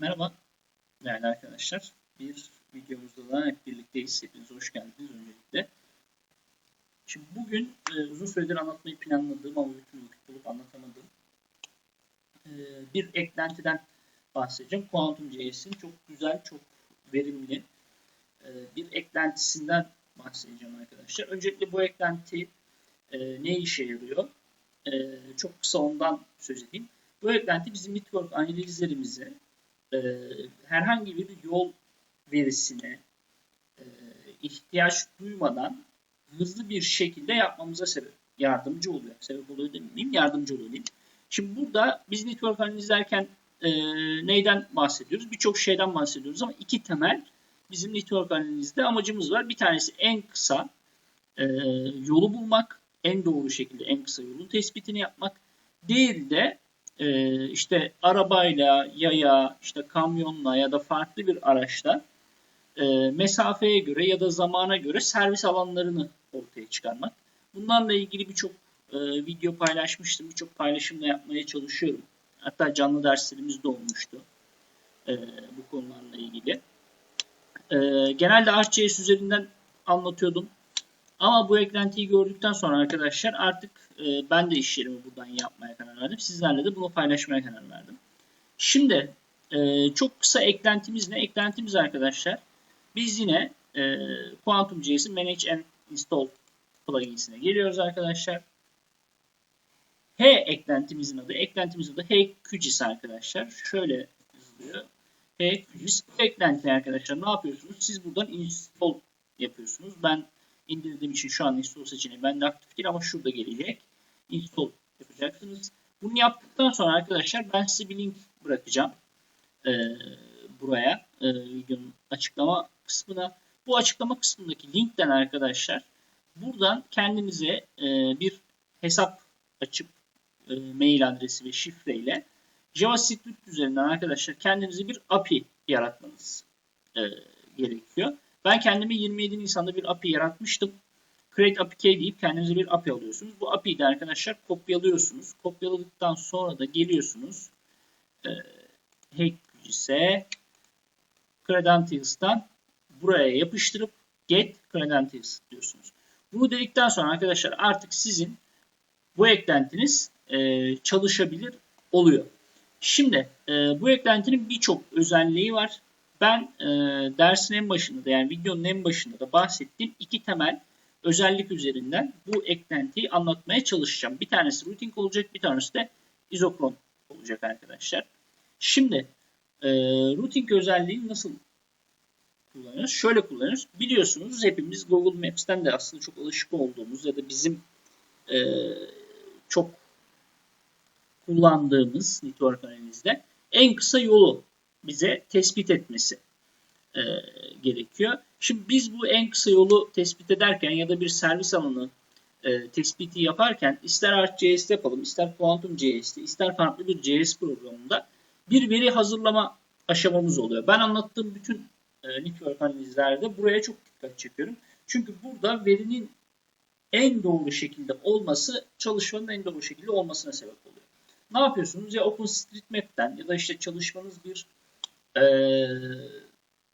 Merhaba değerli arkadaşlar. Bir videomuzda da hep birlikteyiz. Hepiniz hoş geldiniz öncelikle. Şimdi bugün e, uzun süredir anlatmayı planladığım ama türlü vakit bulup anlatamadığım e, bir eklentiden bahsedeceğim. Quantum JS'in çok güzel, çok verimli e, bir eklentisinden bahsedeceğim arkadaşlar. Öncelikle bu eklenti e, ne işe yarıyor? E, çok kısa ondan söz edeyim. Bu eklenti bizim network analizlerimizi e, herhangi bir yol verisine e, ihtiyaç duymadan hızlı bir şekilde yapmamıza sebep yardımcı oluyor. Sebep oluyor demeyeyim, yardımcı oluyor diyeyim. Şimdi burada biz network analizlerken e, neyden bahsediyoruz? Birçok şeyden bahsediyoruz ama iki temel bizim network analizde amacımız var. Bir tanesi en kısa e, yolu bulmak, en doğru şekilde en kısa yolun tespitini yapmak. Diğeri de e, işte arabayla, yaya, işte kamyonla ya da farklı bir araçla e, mesafeye göre ya da zamana göre servis alanlarını ortaya çıkarmak. Bunlarla ilgili birçok e, video paylaşmıştım. Birçok paylaşım da yapmaya çalışıyorum. Hatta canlı derslerimiz de olmuştu e, bu konularla ilgili. E, genelde ArcGIS üzerinden anlatıyordum. Ama bu eklentiyi gördükten sonra arkadaşlar artık e, ben de işlerimi buradan yapmaya karar verdim. Sizlerle de bunu paylaşmaya karar verdim. Şimdi e, çok kısa eklentimiz ne? Eklentimiz arkadaşlar biz yine e, Quantum.js'in Manage and Install pluginsine geliyoruz arkadaşlar. H eklentimizin adı, eklentimizin adı H QGIS arkadaşlar. Şöyle yazılıyor. H QGIS. Bu eklenti arkadaşlar ne yapıyorsunuz? Siz buradan install yapıyorsunuz. Ben indirdiğim için şu an install seçeneği bende aktif değil ama şurada gelecek. Install yapacaksınız. Bunu yaptıktan sonra arkadaşlar ben size bir link bırakacağım. Ee, buraya e, videonun açıklama kısmına. Bu açıklama kısmındaki linkten arkadaşlar buradan kendinize e, bir hesap açıp e, mail adresi ve şifreyle JavaScript üzerinden arkadaşlar kendinize bir API yaratmanız e, gerekiyor. Ben kendime 27 Nisan'da bir API yaratmıştım. Create API deyip kendinize bir API alıyorsunuz. Bu API'yi arkadaşlar kopyalıyorsunuz. Kopyaladıktan sonra da geliyorsunuz. E, Hackücüse Credentials'tan buraya yapıştırıp Get Credentials diyorsunuz. Bunu dedikten sonra arkadaşlar artık sizin bu eklentiniz e, çalışabilir oluyor. Şimdi e, bu eklentinin birçok özelliği var. Ben e, dersin en başında da yani videonun en başında da bahsettiğim iki temel özellik üzerinden bu eklentiyi anlatmaya çalışacağım. Bir tanesi routing olacak, bir tanesi de izokron olacak arkadaşlar. Şimdi e, routing özelliğini nasıl kullanıyoruz? Şöyle kullanıyoruz. Biliyorsunuz hepimiz Google Maps'ten de aslında çok alışık olduğumuz ya da bizim e, çok kullandığımız network analizde en kısa yolu bize tespit etmesi e, gerekiyor. Şimdi biz bu en kısa yolu tespit ederken ya da bir servis alanı e, tespiti yaparken ister ArcGIS'te yapalım, ister QuantumJS'te, ister farklı bir JS programında bir veri hazırlama aşamamız oluyor. Ben anlattığım bütün e, network analizlerde buraya çok dikkat çekiyorum. Çünkü burada verinin en doğru şekilde olması çalışmanın en doğru şekilde olmasına sebep oluyor. Ne yapıyorsunuz? Ya OpenStreetMap'ten ya da işte çalışmanız bir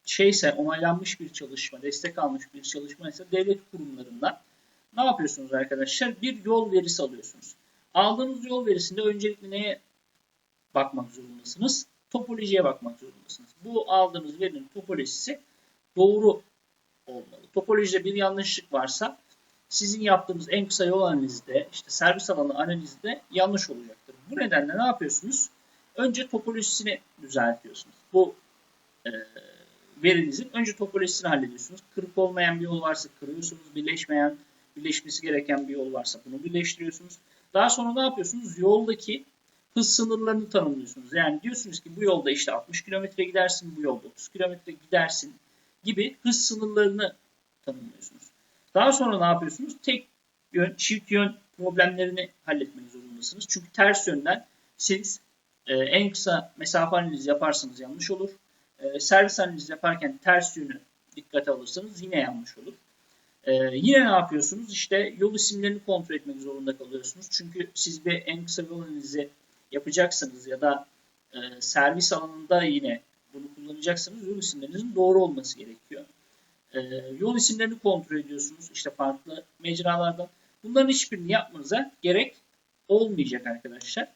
şeyse onaylanmış bir çalışma, destek almış bir çalışma ise devlet kurumlarından ne yapıyorsunuz arkadaşlar? Bir yol verisi alıyorsunuz. Aldığınız yol verisinde öncelikle neye bakmak zorundasınız? Topolojiye bakmak zorundasınız. Bu aldığınız verinin topolojisi doğru olmalı. Topolojide bir yanlışlık varsa sizin yaptığınız en kısa yol analizde, işte servis alanı analizde yanlış olacaktır. Bu nedenle ne yapıyorsunuz? Önce topolojisini düzeltiyorsunuz. Bu e, verinizin önce topolojisini hallediyorsunuz. Kırık olmayan bir yol varsa kırıyorsunuz. Birleşmeyen, birleşmesi gereken bir yol varsa bunu birleştiriyorsunuz. Daha sonra ne yapıyorsunuz? Yoldaki hız sınırlarını tanımlıyorsunuz. Yani diyorsunuz ki bu yolda işte 60 km gidersin, bu yolda 30 km gidersin gibi hız sınırlarını tanımlıyorsunuz. Daha sonra ne yapıyorsunuz? Tek yön, çift yön problemlerini halletmek zorundasınız. Çünkü ters yönden siz e, en kısa mesafe analizi yaparsanız yanlış olur. E, servis analizi yaparken ters yönü dikkate alırsanız yine yanlış olur. E, yine ne yapıyorsunuz? İşte yol isimlerini kontrol etmek zorunda kalıyorsunuz. Çünkü siz bir en kısa yol analizi yapacaksınız ya da e, servis alanında yine bunu kullanacaksanız yol isimlerinizin doğru olması gerekiyor. Ee, yol isimlerini kontrol ediyorsunuz işte farklı mecralardan. Bunların hiçbirini yapmanıza gerek olmayacak arkadaşlar.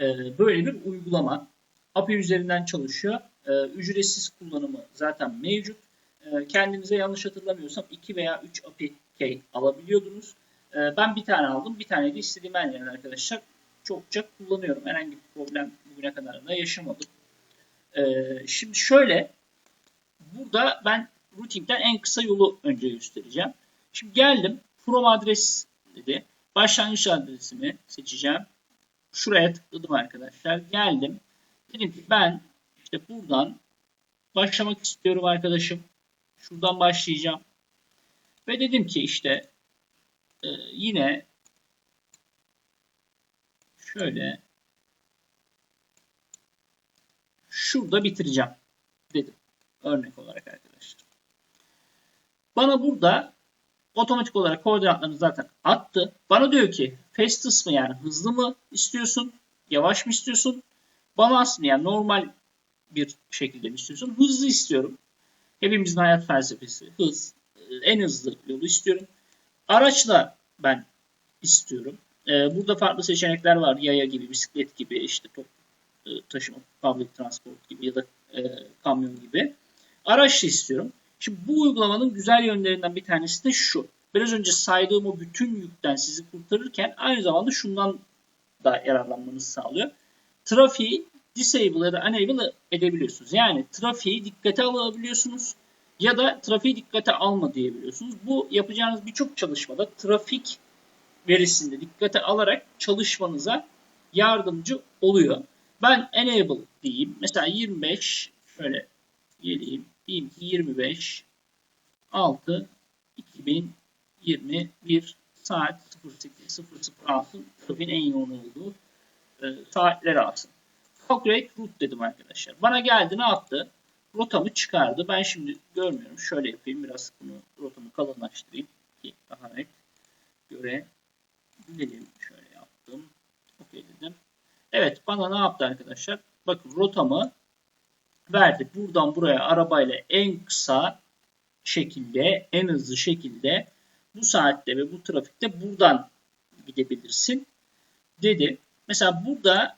Ee, böyle bir uygulama. API üzerinden çalışıyor. Ee, ücretsiz kullanımı zaten mevcut. Ee, kendinize yanlış hatırlamıyorsam 2 veya 3 API key alabiliyordunuz. Ben bir tane aldım. Bir tane de istediğim her yerden arkadaşlar çokça kullanıyorum. Herhangi bir problem bugüne kadar da yaşamadım. Şimdi şöyle burada ben routing'den en kısa yolu önce göstereceğim. Şimdi geldim. From adres dedi. Başlangıç adresimi seçeceğim. Şuraya tıkladım arkadaşlar. Geldim. Dedim ki ben işte buradan başlamak istiyorum arkadaşım. Şuradan başlayacağım. Ve dedim ki işte e, yine şöyle şurada bitireceğim dedim. Örnek olarak arkadaşlar. Bana burada otomatik olarak koordinatlarını zaten attı. Bana diyor ki fastest mı yani hızlı mı istiyorsun? Yavaş mı istiyorsun? Balance mı yani normal bir şekilde mi istiyorsun? Hızlı istiyorum. Hepimizin hayat felsefesi hız. En hızlı yolu istiyorum. Araçla ben istiyorum. Ee, burada farklı seçenekler var. Yaya gibi, bisiklet gibi, işte top e, taşıma, public transport gibi ya da e, kamyon gibi. Araçla istiyorum. Şimdi bu uygulamanın güzel yönlerinden bir tanesi de şu. Biraz önce saydığım o bütün yükten sizi kurtarırken aynı zamanda şundan da yararlanmanızı sağlıyor. Trafiği disable ya da enable edebiliyorsunuz. Yani trafiği dikkate alabiliyorsunuz ya da trafiği dikkate alma diyebiliyorsunuz. Bu yapacağınız birçok çalışmada trafik verisinde dikkate alarak çalışmanıza yardımcı oluyor. Ben enable diyeyim. Mesela 25 şöyle geleyim. Diyeyim ki 25 6 2021 saat 08.00 alsın. Trafiğin en yoğun olduğu e, saatleri alsın. Calculate route dedim arkadaşlar. Bana geldi ne yaptı? Rotamı çıkardı. Ben şimdi görmüyorum. Şöyle yapayım. Biraz bunu rotamı kalınlaştırayım ki daha net görebilelim. Şöyle yaptım. Okey dedim. Evet bana ne yaptı arkadaşlar? Bakın rotamı verdi. Buradan buraya arabayla en kısa şekilde, en hızlı şekilde bu saatte ve bu trafikte buradan gidebilirsin dedi. Mesela burada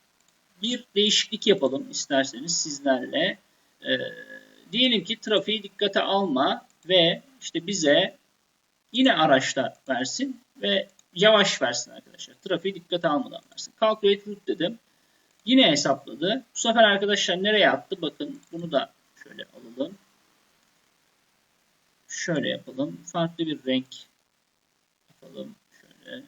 bir değişiklik yapalım isterseniz sizlerle. Ee, diyelim ki trafiği dikkate alma ve işte bize yine araçlar versin ve yavaş versin arkadaşlar. Trafiği dikkate almadan versin. Calculate route dedim. Yine hesapladı. Bu sefer arkadaşlar nereye attı? Bakın bunu da şöyle alalım. Şöyle yapalım. Farklı bir renk yapalım. Şöyle.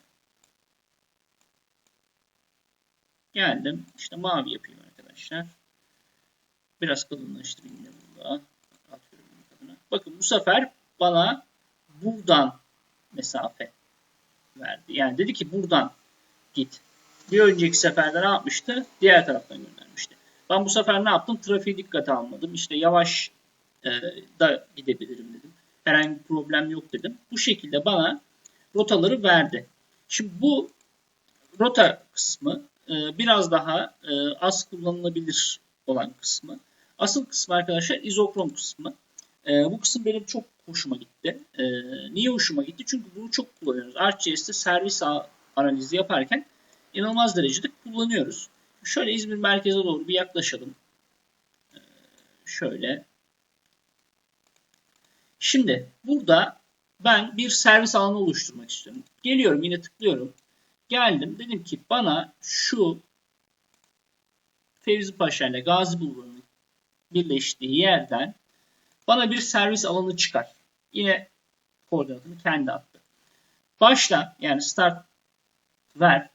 Geldim. İşte mavi yapayım arkadaşlar. Biraz kalınlaştırayım yine burada. Bakın bu sefer bana buradan mesafe verdi. Yani dedi ki buradan git. Bir önceki seferde ne yapmıştı? Diğer taraftan göndermişti. Ben bu sefer ne yaptım? Trafiği dikkate almadım. İşte yavaş e, da gidebilirim dedim. Herhangi bir problem yok dedim. Bu şekilde bana rotaları verdi. Şimdi bu rota kısmı e, biraz daha e, az kullanılabilir olan kısmı. Asıl kısmı arkadaşlar izokrom kısmı. E, bu kısım benim çok hoşuma gitti. E, niye hoşuma gitti? Çünkü bunu çok kullanıyoruz. ArcGIS'te servis analizi yaparken inanılmaz derecede kullanıyoruz. Şöyle İzmir merkeze doğru bir yaklaşalım. Ee, şöyle. Şimdi burada ben bir servis alanı oluşturmak istiyorum. Geliyorum yine tıklıyorum. Geldim dedim ki bana şu Fevzi Paşa ile Gazi Bulvarı'nın birleştiği yerden bana bir servis alanı çıkar. Yine koordinatını kendi attı. Başla yani start ver.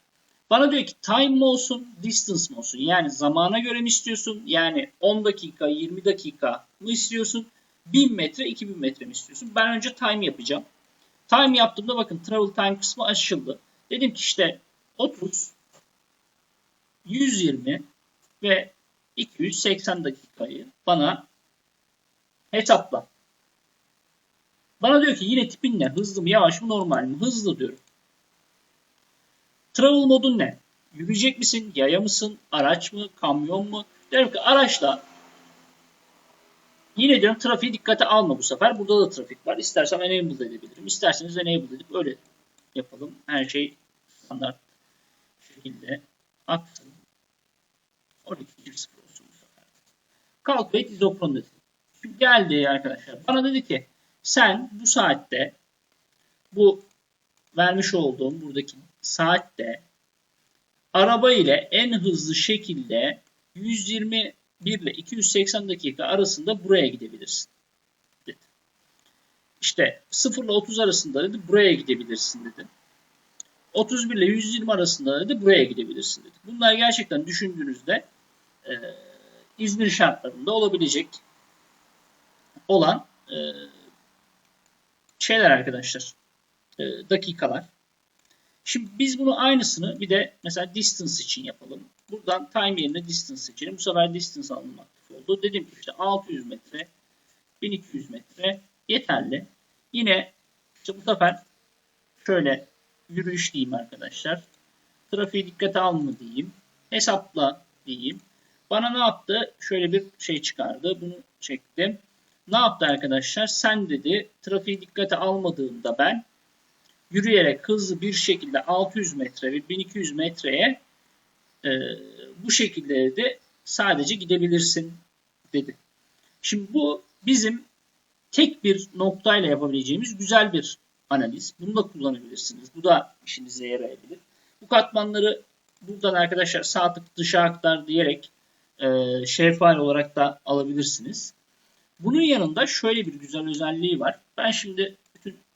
Bana diyor ki time mi olsun, distance mi olsun? Yani zamana göre mi istiyorsun? Yani 10 dakika, 20 dakika mı istiyorsun? 1000 metre, 2000 metre mi istiyorsun? Ben önce time yapacağım. Time yaptığımda bakın travel time kısmı açıldı. Dedim ki işte 30, 120 ve 280 dakikayı bana hesapla. Bana diyor ki yine tipin ne? Hızlı mı, yavaş mı, normal mi? Hızlı diyorum. Travel modun ne? Yürüyecek misin? Yaya mısın? Araç mı? Kamyon mu? Diyorum ki araçla Yine diyorum trafiği dikkate alma bu sefer. Burada da trafik var. İstersem enable edebilirim. İsterseniz enable edip öyle yapalım. Her şey standart şekilde aksın. 12.0 olsun bu sefer. Calculate isopron dedi. Şimdi geldi arkadaşlar. Bana dedi ki sen bu saatte bu vermiş olduğum buradaki saatte araba ile en hızlı şekilde 121 ile 280 dakika arasında buraya gidebilirsin. Dedi. İşte 0 ile 30 arasında dedi buraya gidebilirsin dedi. 31 ile 120 arasında dedi buraya gidebilirsin dedi. Bunlar gerçekten düşündüğünüzde e, İzmir şartlarında olabilecek olan e, şeyler arkadaşlar. E, dakikalar. Şimdi biz bunu aynısını bir de mesela distance için yapalım. Buradan time yerine distance seçelim. Bu sefer distance alınım aktif oldu. Dedim ki işte 600 metre, 1200 metre yeterli. Yine işte bu sefer şöyle yürüyüş diyeyim arkadaşlar. Trafiği dikkate alma diyeyim. Hesapla diyeyim. Bana ne yaptı? Şöyle bir şey çıkardı. Bunu çektim. Ne yaptı arkadaşlar? Sen dedi trafiği dikkate almadığımda ben yürüyerek hızlı bir şekilde 600 metre ve 1200 metreye e, bu şekilde de sadece gidebilirsin dedi. Şimdi bu bizim tek bir noktayla yapabileceğimiz güzel bir analiz. Bunu da kullanabilirsiniz. Bu da işinize yarayabilir. Bu katmanları buradan arkadaşlar sağ tık dışa aktar diyerek e, şeffaf olarak da alabilirsiniz. Bunun yanında şöyle bir güzel özelliği var. Ben şimdi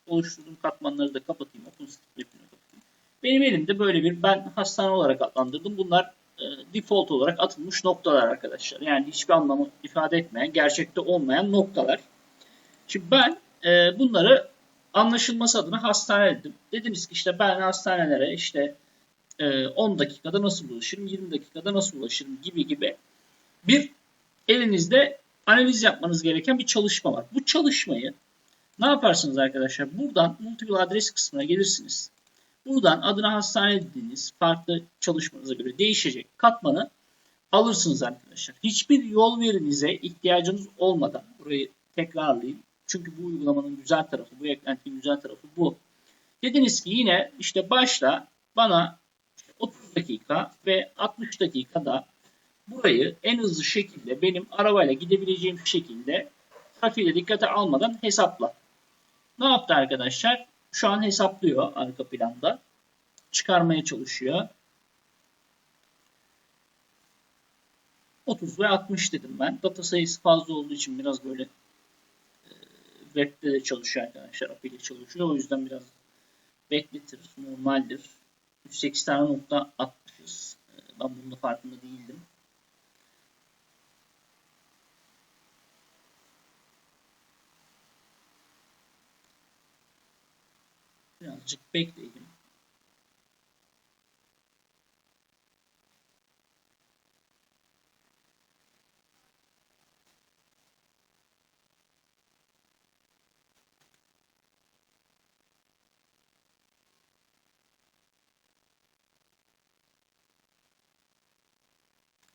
oluşturduğum katmanları da kapatayım. OpenStreetMap'ini kapatayım. Benim elimde böyle bir ben hastane olarak adlandırdım. Bunlar e, default olarak atılmış noktalar arkadaşlar. Yani hiçbir anlamı ifade etmeyen, gerçekte olmayan noktalar. Şimdi ben e, bunları anlaşılması adına hastane dedim. Dediniz ki işte ben hastanelere işte e, 10 dakikada nasıl ulaşırım, 20 dakikada nasıl ulaşırım gibi gibi bir elinizde analiz yapmanız gereken bir çalışma var. Bu çalışmayı ne yaparsınız arkadaşlar? Buradan multiple adres kısmına gelirsiniz. Buradan adına hastane dediğiniz farklı çalışmanıza göre değişecek katmanı alırsınız arkadaşlar. Hiçbir yol verinize ihtiyacınız olmadan burayı tekrarlayayım. Çünkü bu uygulamanın güzel tarafı, bu eklentinin güzel tarafı bu. Dediniz ki yine işte başla bana 30 dakika ve 60 dakikada burayı en hızlı şekilde benim arabayla gidebileceğim şekilde trafiğe dikkate almadan hesapla. Ne yaptı arkadaşlar? Şu an hesaplıyor arka planda. Çıkarmaya çalışıyor. 30 ve 60 dedim ben. Data sayısı fazla olduğu için biraz böyle e, webde de çalışıyor arkadaşlar. API ile çalışıyor. O yüzden biraz bekletir. Normaldir. 108 tane nokta atmışız. E, ben bunun da farkında değildim. Birazcık bekleyelim.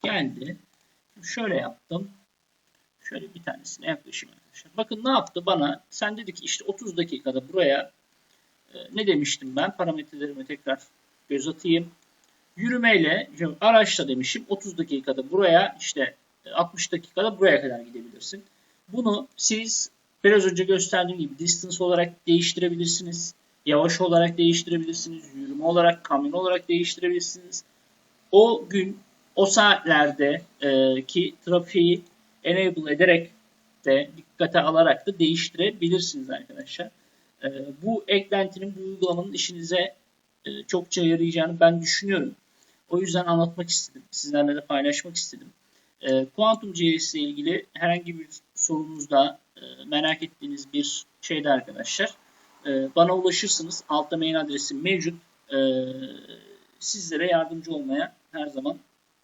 Geldi. Şöyle yaptım. Şöyle bir tanesine yaklaşayım arkadaşlar. Bakın ne yaptı bana? Sen dedi ki işte 30 dakikada buraya ne demiştim ben? Parametrelerime tekrar göz atayım. Yürümeyle, araçla demişim 30 dakikada buraya işte 60 e, dakikada buraya kadar gidebilirsin. Bunu siz biraz önce gösterdiğim gibi distance olarak değiştirebilirsiniz. Yavaş olarak değiştirebilirsiniz. Yürüme olarak, kamyon olarak değiştirebilirsiniz. O gün, o saatlerde e, ki trafiği enable ederek de dikkate alarak da değiştirebilirsiniz arkadaşlar. E, bu eklentinin, bu uygulamanın işinize e, çokça yarayacağını ben düşünüyorum. O yüzden anlatmak istedim. Sizlerle de paylaşmak istedim. E, Quantum JS ile ilgili herhangi bir sorunuzda e, merak ettiğiniz bir şeyde arkadaşlar e, bana ulaşırsınız. Altta mail adresim mevcut. E, sizlere yardımcı olmaya her zaman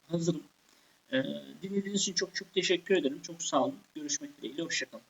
hazırım. Dinlediğiniz için çok çok teşekkür ederim. Çok sağ olun. Görüşmek dileğiyle. Hoşçakalın.